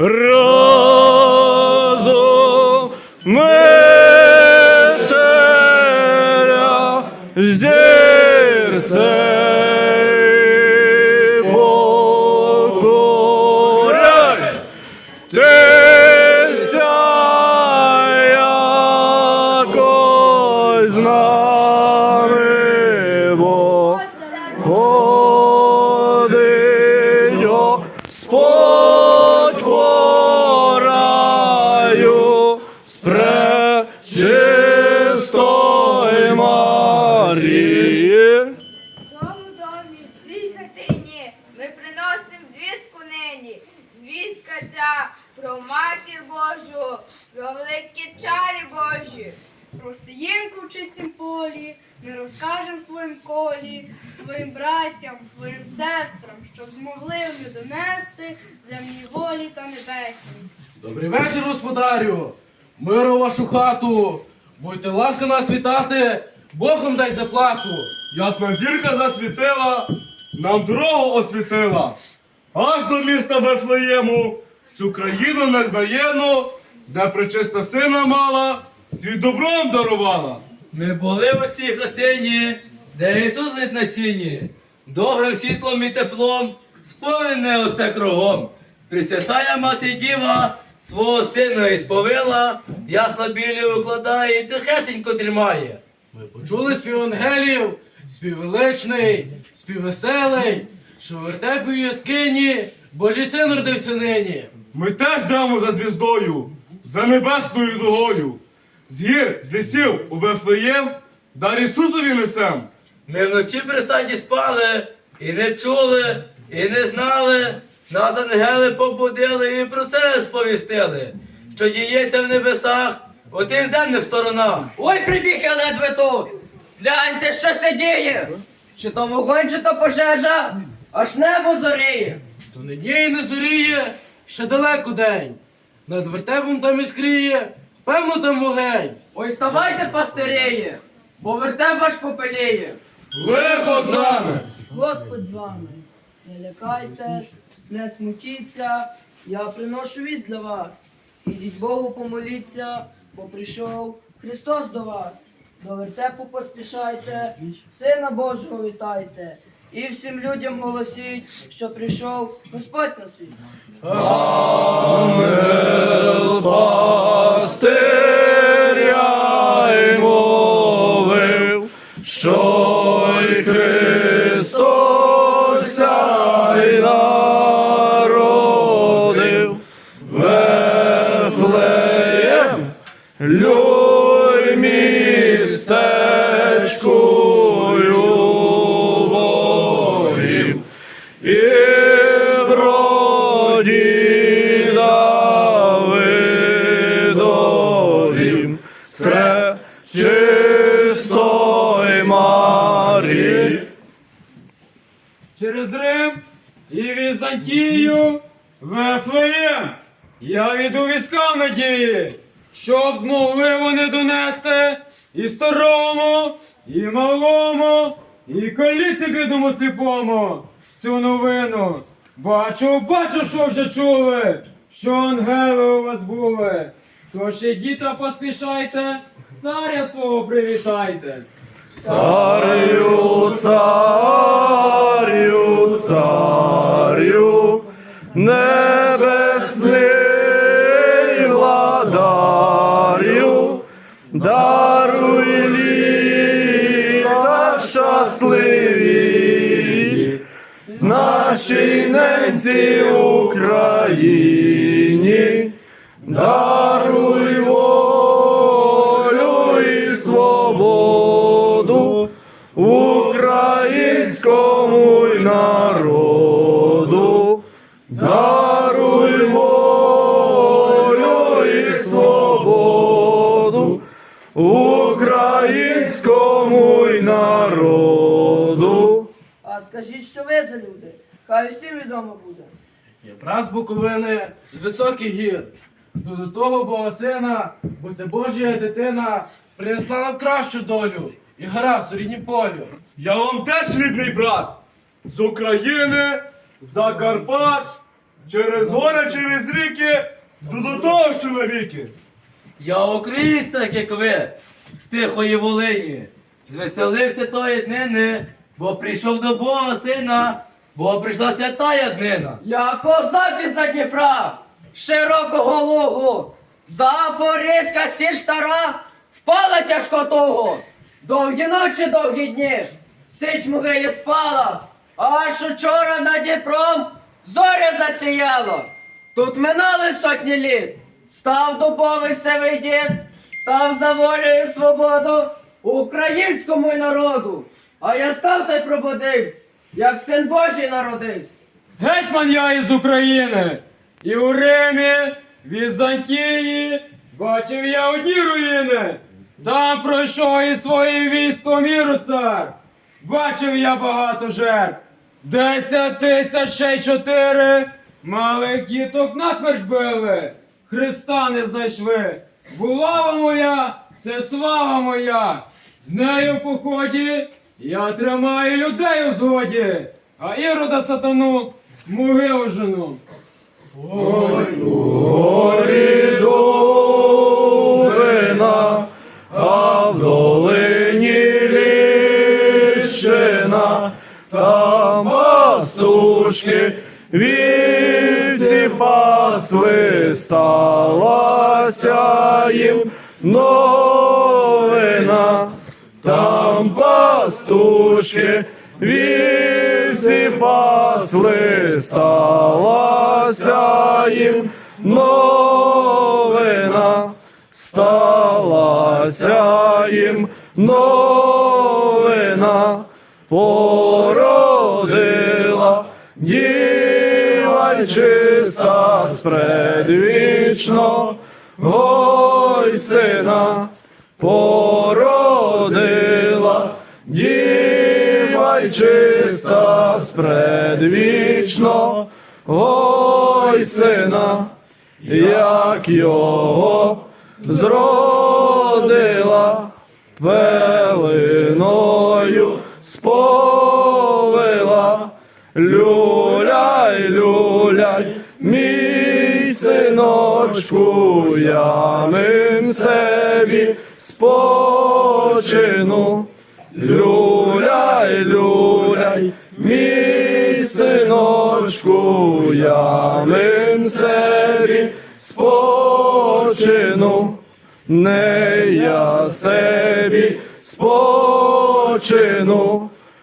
разом метеля зірце матір Божу, про великі чарі Божі. Про стаєнку в чистім полі ми розкажемо своїм колі, своїм браттям, своїм сестрам, щоб змогли вони донести земні волі та небесні. Добрий вечір, господарю! Миру вашу хату! Будьте ласка нас вітати, Богом дай заплату! Ясна зірка засвітила, нам дорогу освітила. Аж до міста Вифлеєму, цю країну незнаєну, де причиста сина мала, світ добром дарувала. Ми були в цій хатині, де Ісус лить на сіні, довгим світлом і теплом, сповнене усе кругом. Пресвятая мати діва свого сина ісповила, ясла білі укладає і тихесенько тримає. Ми почули спів ангелів, спів величний, спів веселий, що в вертепі яскині Божий син родився нині. Ми теж йдемо за звіздою, за небесною дугою. З гір, з лісів у Вифлеєм, дар Ісусові несем. Ми вночі при стаді спали, і не чули, і не знали. Нас ангели побудили і про це сповістили, що діється в небесах, у тих земних сторонах. Ой, прибіг я ледве тут. Гляньте, що се діє. Чи то вогонь, чи то пожежа, аж небо зоріє. То не дніє, не зоріє, ще далеко день. Над вертепом там іскріє, певно там вогень. Ой, ставайте, пастиріє, бо вертеп аж попеліє. Лихо з нами! Господь з вами. Не лякайтесь, не смутіться, я приношу вість для вас. Ідіть Богу помоліться, бо прийшов Христос до вас. До вертепу поспішайте, Сина Божого вітайте. І всім людям голосіть, що прийшов Господь на світ. Пастиря коліці сліпому цю новину. Бачу, бачу, що вже чули, що ангели у вас були. Тож ідіть та поспішайте, царя свого привітайте. Царю, царю, царю, небесний владарю, даруй нашій ненці Україні, даруй волю і свободу українському народу. Даруй волю і свободу українському народу. А скажіть, що ви? Хай усім відомо буде. Я брат з Буковини з високих гір. До того Бога сина, бо це Божа дитина принесла нам кращу долю і гаразд у ріднім полю. Я вам теж рідний брат з України, Закарпат, через гори, через ріки, до до того, що навіки. Я українець, так як ви, з тихої Волині. Звеселився тої днини, бо прийшов до Бога сина, бо прийшла святая днина. Я козак із-за Дніпра, широкого лугу, Запорізька січ стара, впала тяжко туго. Довгі ночі, довгі дні, січ могилі спала, аж учора над Дніпром зоря засіяла. Тут минали сотні літ, став дубовий сивий дід, став за волю і свободу українському народу. А я став та й пробудився, як син Божий народився. Гетьман я із України, і у Римі, Візантії, бачив я одні руїни. Там пройшов із своїм військом міру цар. Бачив я багато жертв. Десять тисяч ще й чотири. Малих діток насмерть били. Христа не знайшли. Булава моя, це слава моя. З нею в поході я тримаю людей у згоді, а ірода сатану могилу жену. Горі дубина, а в долині ліщина, там пастушки вівці пасли, сталася їм новина. Пастушки вівці пасли, сталася їм новина, сталася їм новина, породила діва чиста спредвічно, ой сина чиста спредвічно, ой сина, як його зродила пелиною сповила, люляй, люляй, мій синочку, я мим собі спочину. Люляй, люляй, синочку, я мим собі спочину. Не я собі спочину,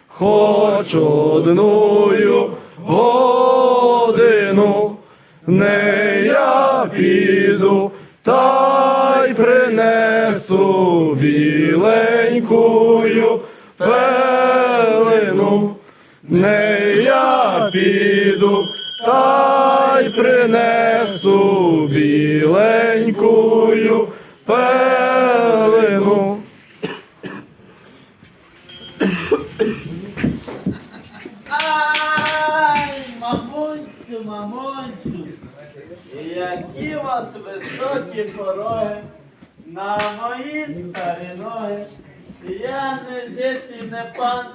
хоч одною годину, не я піду, та й принесу біленькую пелину. Не я піду, та принесу біленькую пелину. Ай, мамонцю, мамонцю, які вас високі пороги на мої старі ноги. Я не жити, не пан.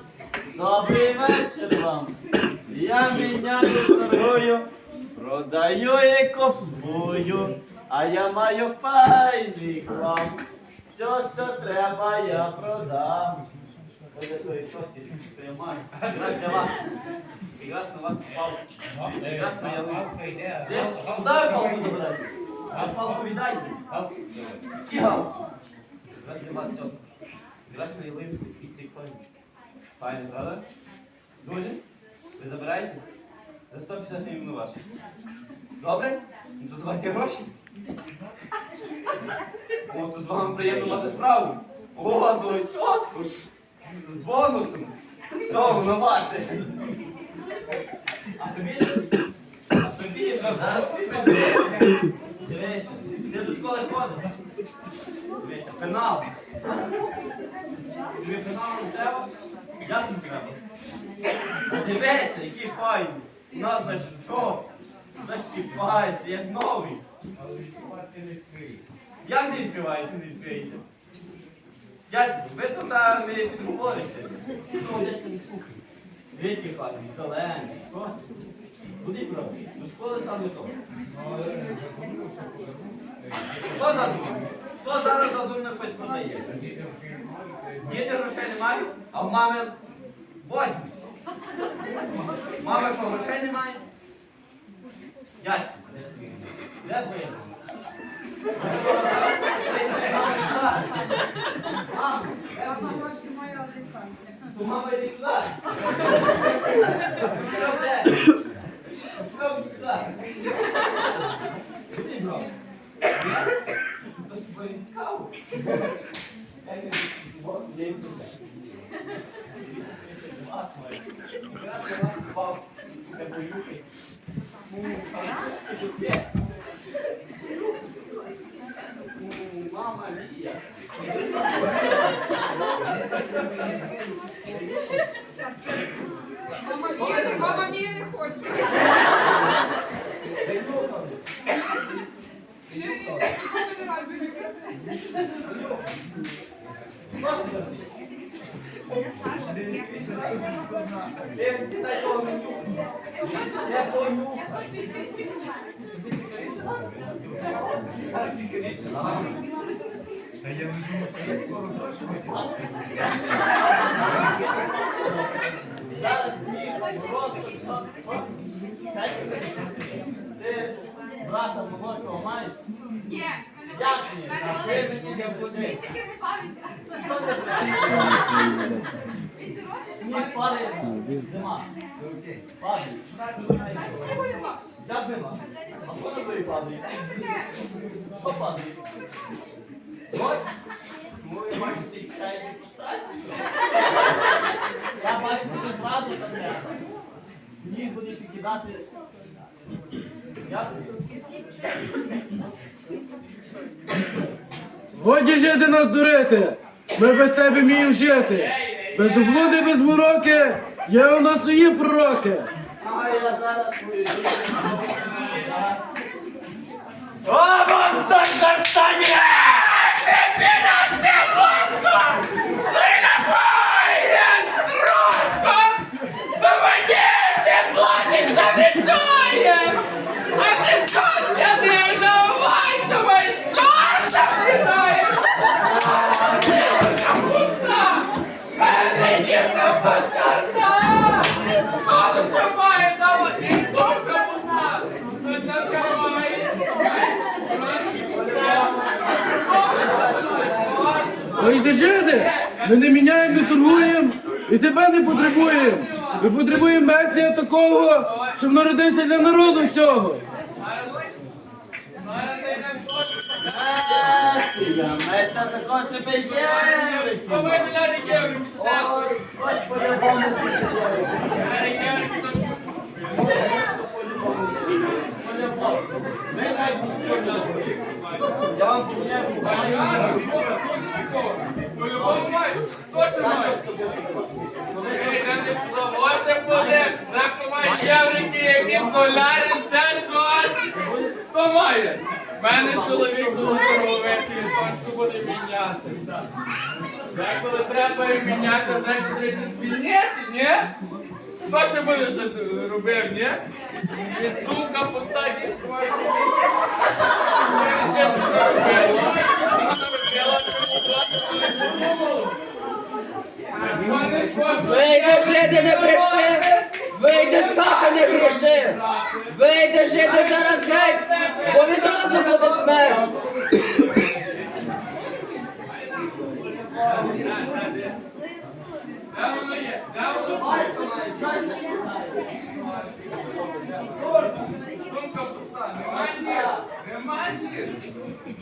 Добрий вечір вам. Я міняю торгую, продаю і купую, а я маю файний клам. Все, що треба, я продам. Ой, якої чотки тримаю. Для вас. Якраз на вас на ялинку. Де? Куди палку забираєте? А палку віддайте. Які галки? Якраз вас чотки. Якраз на ялинку і цей коні. Файно, правда? Друзі, ви забираєте? За 150 гривень на ваші. Добре? Ну то давайте гроші. О, то з вами приємно мати справу. О, то. З бонусом. Все, воно ваше. А тобі що? А тобі що? Дивися, ти до школи ходиш. Дивися, пенал. Тобі пенал не треба? Як не треба? Дивися, який файний. У нас знаєш що? Защіпається, як новий. Як не відкривається, не відкриється? Дядько, ви тут а, не підговорите. Ну, дядько не слухай. Віки файні, зелені, що? Будіть брат, до школи саме то. Хто за дурня? Хто зараз за дурня щось продає? Діти грошей не мають, а в мами возьмуть. Мами що, грошей немає? Дядько, де твоє? То мама йди сюди. Що де? Що йди сюди? Куди, бро? Хтось цікаво? Я не знаю, дивіться. Вас. Якраз я вас впав. Це боюки. Ну, але що ж ти таке? Ну, Мама Лія. Мама мія не хоче. Де дай того меню? Де того меню? Так, цікавіше. Зараз ні, просто Це брата молодшого маєш? Ні? мене не буде. Він таки не бавиться. Що ти Він дорослий, що Падає, зима. Падає. Снігу нема. А що на? Що падає? Я бачу, ти читаєш. Я. Сніг будеш викидати. Годі жити нас дурити. Ми без тебе вміємо жити. Без облуди, без мороки. Є у нас свої пророки. А я зараз О, вам сонка Ой, де жити? Ми не міняємо, не торгуємо і тебе не потребуємо. Ми потребуємо месія такого, щоб народився для народу всього. Я Меся також себе є. Ой, ось по-любому буде По-любому. Ми навіть нічого не робимо. Я вам поміняю. Помає. Мене чоловік дуже робити, він буде міняти. Деколи треба міняти, деколи звільняти, ні? Хто ще буде робив, ні? Від сука. Вийди, не бреши! Вийди з хати, не бреши! Вийди, жиди, зараз геть, бо відразу буде смерть! Де воно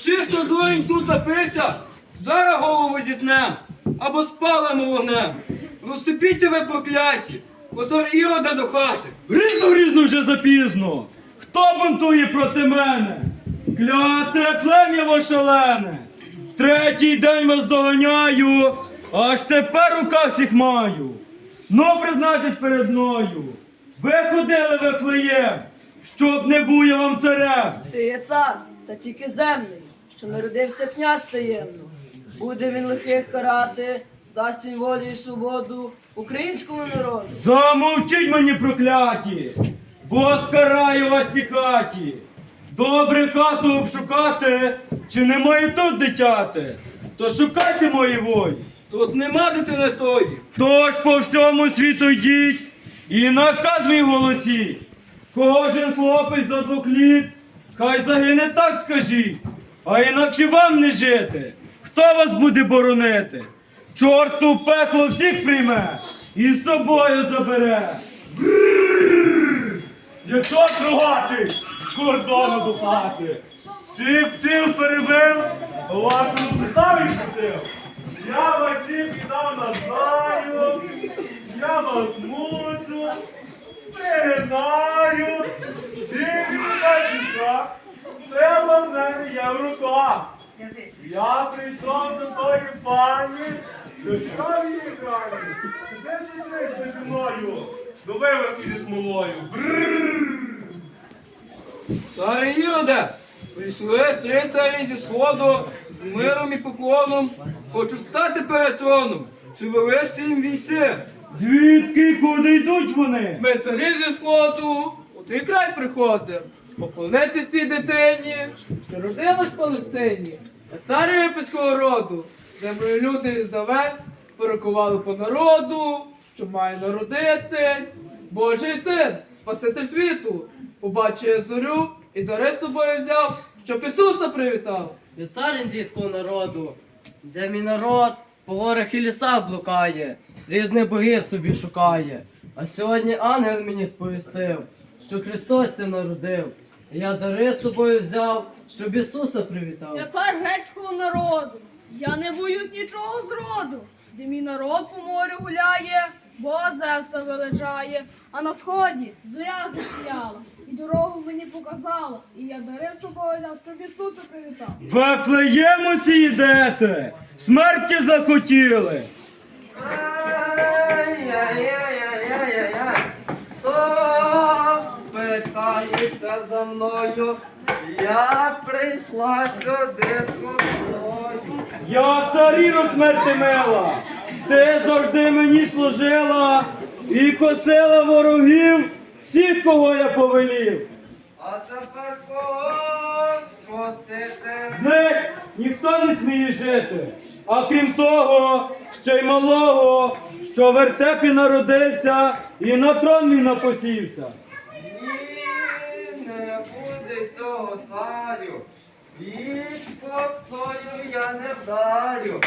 Чи хто дурень тут напився? Зараз голову зітнем або спалимо вогнем. Розступіться ви прокляті, коцар ірода до хати. Грізно, грізно вже запізно. Хто бунтує проти мене? Кляте плем'я шалене. Третій день вас доганяю, аж тепер у руках всіх маю. Ну, признайтесь перед мною. Ви ходили в Ефлеєм, щоб не був я вам царем. Ти є цар, та тільки земний, що народився князь таємно. Буде він лихих карати, дасть він волю і свободу українському народу. Замовчіть мені прокляті, бо скараю вас ті хаті. Добре хату обшукати, чи немає тут дитяти? То шукайте мої вої. Тут нема дитини тої. Тож по всьому світу йдіть і наказ мій голосіть. Кожен хлопець до двох літ, хай загине так скажіть, а інакше вам не жити. Хто вас буде боронити? Чорт у пекло всіх прийме і з собою забере. Якщо тругати з кордону до хати, всіх всіх перебив, вашому підставі пустив. Я вас всіх недавно знаю, я вас мучу, передаю, всіх все в мене є в руках. Я прийшов до тої пані, що що її крані, де зустрічся зі мною, до зі смолою. Царе Іроде, прийшли три царі зі сходу з миром і поклоном. Хочу стати перед троном. Чи велиште їм війти? Звідки куди йдуть вони? Ми царі зі сходу, у твій край приходимо. Поклонитись цій дитині, що родилась в Палестині, а цар єпиского роду, землею люди із давен порокували по народу, що має народитись. Божий син, Спаситель світу, побачив зорю і дари з собою взяв, щоб Ісуса привітав. Я цар індійського народу, де мій народ по горах і лісах блукає, різних богів собі шукає. А сьогодні ангел мені сповістив, що Христос се народив. Я дари з собою взяв, щоб Ісуса привітав. Я цар грецького народу. Я не боюсь нічого зроду. Де мій народ по морю гуляє, бо Зевса величає. А на сході зоря засіяла, і дорогу мені показала. І я дари з собою взяв, щоб Ісуса привітав. Вефлеємусі йдете, смерті захотіли. Ай-яй-яй-яй-яй-яй. Питається за мною? Я прийшла сюди з собою. Я царіну смерти мила, ти завжди мені служила і косила ворогів всіх, кого я повелів. А тепер кого спасити? З них ніхто не сміє жити, а крім того, ще й малого, що в вертепі народився і на трон мій напосівся. Ні, не буде цього царю. Віч косою я не вдарю.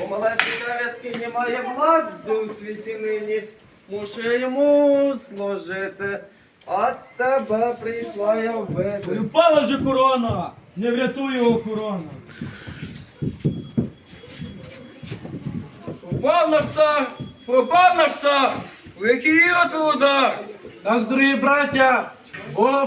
Бо малесенька яскині має владу у світі нині. Мушу йому служити, а тебе прийшла я вбити. Впала вже корона, не врятує його корона. Пропав наш цар, пропав наш цар, великий Ірод володар. Так, дорогі браття, Бога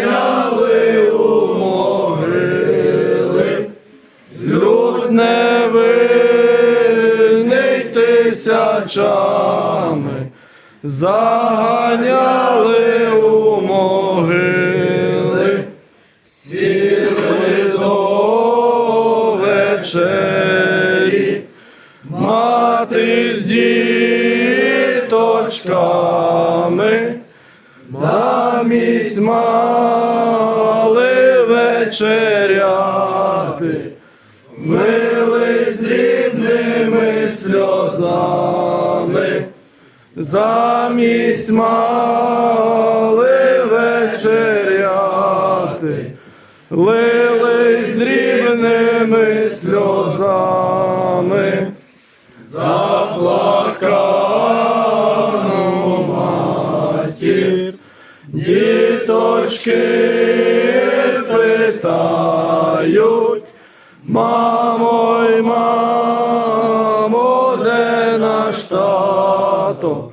заганяли у могили, люд невинний тисячами, заганяли у мали вечеряти, мили з дрібними сльозами, замість мали вечеряти, лили з дрібними сльозами, діточки питають, мамо й мамо, де наш тато?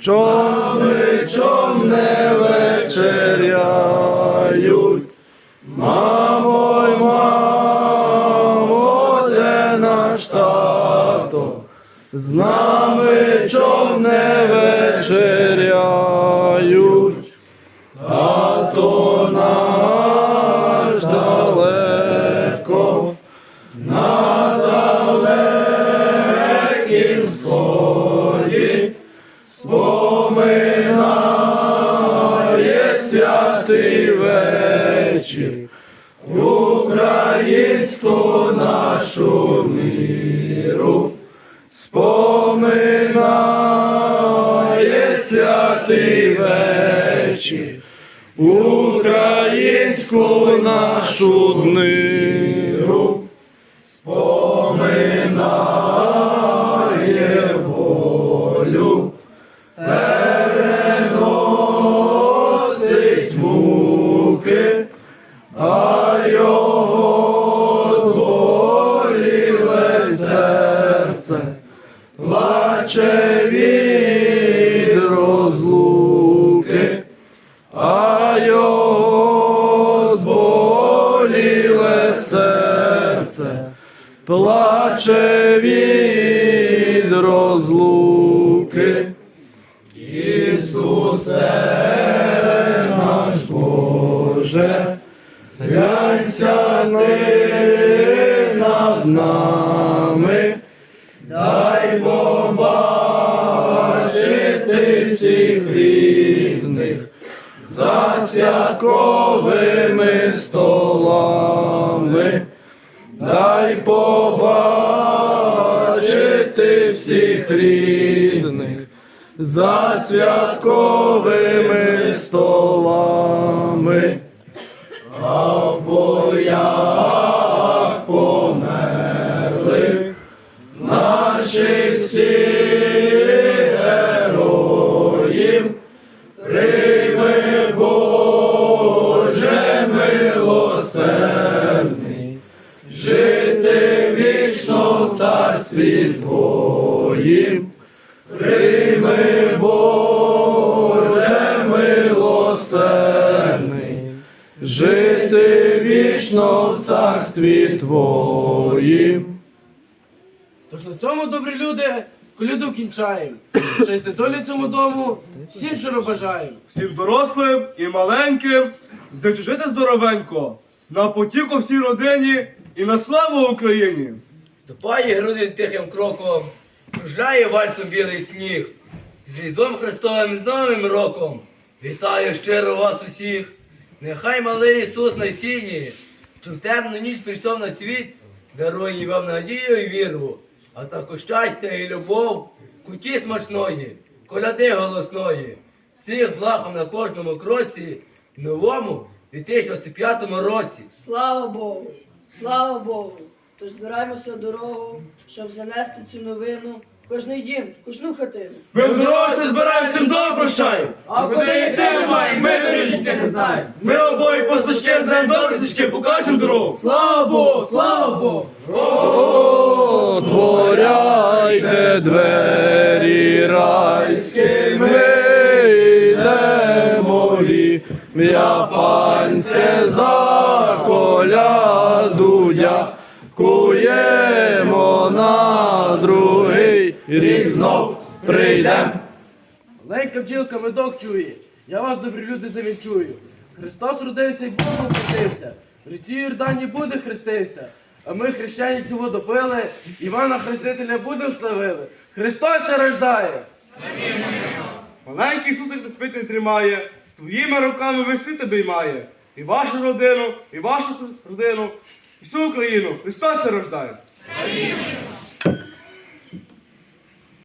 Чом ми чом не вечеряють? Мамо й мамо, де наш тато? З вечір, українську нашу міру, споминає святий вечір, українську нашу миру, плаче від розлуки, а його зболіле серце плаче від розлуки. Ісусе наш Боже, зглянься ти над нами, за святковими столами, кінчаємо. Щастя долі цьому дому, всім щиро бажаємо. Всім дорослим і маленьким зачужити здоровенько, на потіку всій родині і на славу Україні. Ступає грудин тихим кроком, кружляє вальсом білий сніг. З Різдвом Христовим з Новим роком. Вітаю щиро вас усіх. Нехай малий Ісус на сіні, що в темну ніч прийшов на світ, дарує вам надію і віру, а також щастя і любов, куті смачної, коляди голосної, всіх блахом на кожному кроці, в новому 2025 році. Слава Богу! Слава Богу! Тож збираємося в дорогу, щоб занести цю новину кожний дім, кожну хатину. Ми в дорозі збираємося всім добро прощаємо. А куди йти ми маємо, ми доріженьки не знаємо. Ми обоє постачки знаємо добре січки, покажемо дорогу. Слава Богу, слава Богу! Отворяйте двері я панське заколяду дякуємо на другий рік знов прийдем. Ленька бджілка медок чує, я вас, добрі люди, завінчую. Христос родився і Богом хрестився, в ріці Йордані буде хрестився. А ми, хрещені, цього допили, Івана Хрестителя будем славили. Христос рождає! Маленький Ісусик без спить не тримає, своїми руками весь світ обіймає. І вашу родину, і вашу родину, і всю Україну. Христос рождає.